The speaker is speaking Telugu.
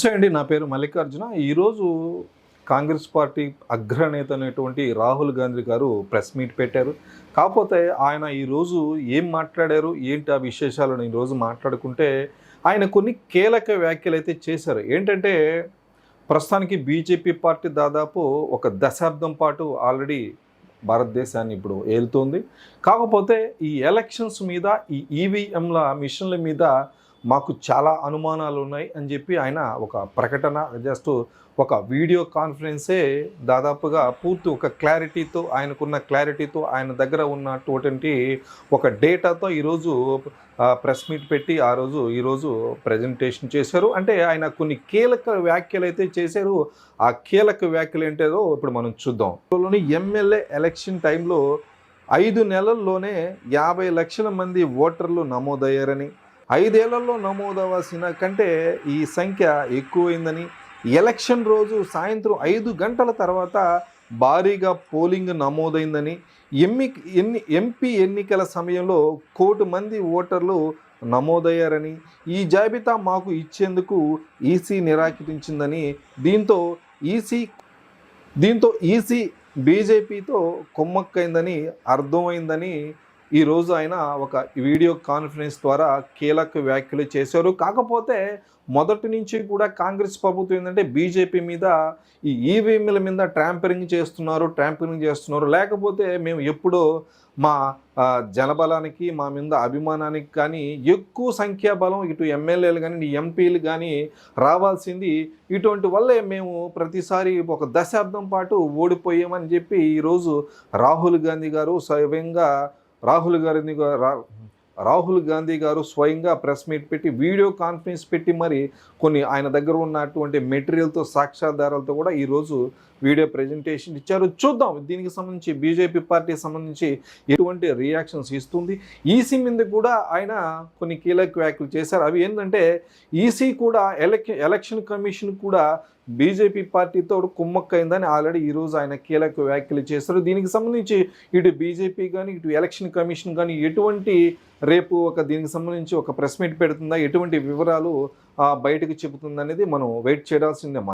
అండి నా పేరు మల్లికార్జున. ఈరోజు కాంగ్రెస్ పార్టీ అగ్రనేత అనేటువంటి రాహుల్ గాంధీ గారు ప్రెస్ మీట్ పెట్టారు. కాకపోతే ఆయన ఈరోజు ఏం మాట్లాడారు? ఏంటి ఆ విశేషాలను ఈరోజు మాట్లాడుకుంటే ఆయన కొన్ని కీలక వ్యాఖ్యలు అయితే చేశారు. ఏంటంటే ప్రస్తుతానికి బీజేపీ పార్టీ దాదాపు ఒక దశాబ్దం పాటు ఆల్రెడీ భారతదేశాన్ని ఇప్పుడు ఏలుతోంది. కాకపోతే ఈ ఎలక్షన్స్ మీద ఈ ఈవీఎంల మిషన్ల మీద మాకు చాలా అనుమానాలు ఉన్నాయి అని చెప్పి ఆయన ఒక ప్రకటన జస్ట్ ఒక వీడియో కాన్ఫరెన్సే దాదాపుగా పూర్తి ఒక క్లారిటీతో ఆయనకున్న క్లారిటీతో ఆయన దగ్గర ఉన్నటువంటి ఒక డేటాతో ఈరోజు ప్రెస్ మీట్ పెట్టి ఆ రోజు ఈరోజు ప్రజెంటేషన్ చేశారు. అంటే ఆయన కొన్ని కీలక వ్యాఖ్యలు అయితే చేశారు. ఆ కీలక వ్యాఖ్యలు ఏంటో ఇప్పుడు మనం చూద్దాం. ఎమ్మెల్యే ఎలక్షన్ టైంలో ఐదు నెలల్లోనే యాభై లక్షల మంది ఓటర్లు నమోదయ్యారని ఐదేళ్ళలో నమోదవలసిన కంటే ఈ సంఖ్య ఎక్కువైందని ఎలక్షన్ రోజు సాయంత్రం ఐదు గంటల తర్వాత భారీగా పోలింగ్ నమోదైందని ఎమ్మి ఎన్ని ఎంపీ ఎన్నికల సమయంలో కోటి మంది ఓటర్లు నమోదయ్యారని ఈ జాబితా మాకు ఇచ్చేందుకు ఈసీ నిరాకరించిందని దీంతో ఈసీ దీంతో ఈసీ బీజేపీతో కొమ్మక్కైందని అర్థమైందని ఈరోజు ఆయన ఒక వీడియో కాన్ఫరెన్స్ ద్వారా కీలక వ్యాఖ్యలు చేశారు. కాకపోతే మొదటి నుంచి కూడా కాంగ్రెస్ ప్రభుత్వం ఏంటంటే బీజేపీ మీద ఈ ఈవీఎంల మీద ట్రాంపరింగ్ చేస్తున్నారు ట్రాంపరింగ్ చేస్తున్నారు. లేకపోతే మేము ఎప్పుడో మా జనబలానికి మా మీద అభిమానానికి కానీ ఎక్కువ సంఖ్యాబలం ఇటు ఎమ్మెల్యేలు కానీ ఎంపీలు కానీ రావాల్సింది. ఇటువంటి వల్లే మేము ప్రతిసారి ఒక దశాబ్దం పాటు ఓడిపోయామని చెప్పి ఈరోజు రాహుల్ గాంధీ గారు స్వయంగా రాహుల్ గాంధీ రా- రాహుల్ గాంధీ గారు స్వయంగా ప్రెస్ మీట్ పెట్టి వీడియో కాన్ఫరెన్స్ పెట్టి మరి కొన్ని ఆయన దగ్గర ఉన్నటువంటి మెటీరియల్తో సాక్ష్యాధారాలతో కూడా ఈరోజు వీడియో ప్రజెంటేషన్ ఇచ్చారు. చూద్దాం దీనికి సంబంధించి బీజేపీ పార్టీకి సంబంధించి ఎటువంటి రియాక్షన్స్ ఇస్తుంది. ఈసీ మీద కూడా ఆయన కొన్ని కీలక వ్యాఖ్యలు చేశారు. అవి ఏంటంటే ఈసీ కూడా ఎలక్ ఎలక్షన్ కమిషన్ కూడా బీజేపీ పార్టీతో కుమ్మక్కైందని ఆల్రెడీ ఈరోజు ఆయన కీలక వ్యాఖ్యలు చేశారు. దీనికి సంబంధించి ఇటు బీజేపీ కానీ ఇటు ఎలక్షన్ కమిషన్ కానీ ఎటువంటి రేపు ఒక దీనికి సంబంధించి ఒక ప్రెస్ మీట్ పెడుతుందా? ఎటువంటి వివరాలు బయటకు చెబుతుందనేది మనం వెయిట్ చేయాల్సిందే.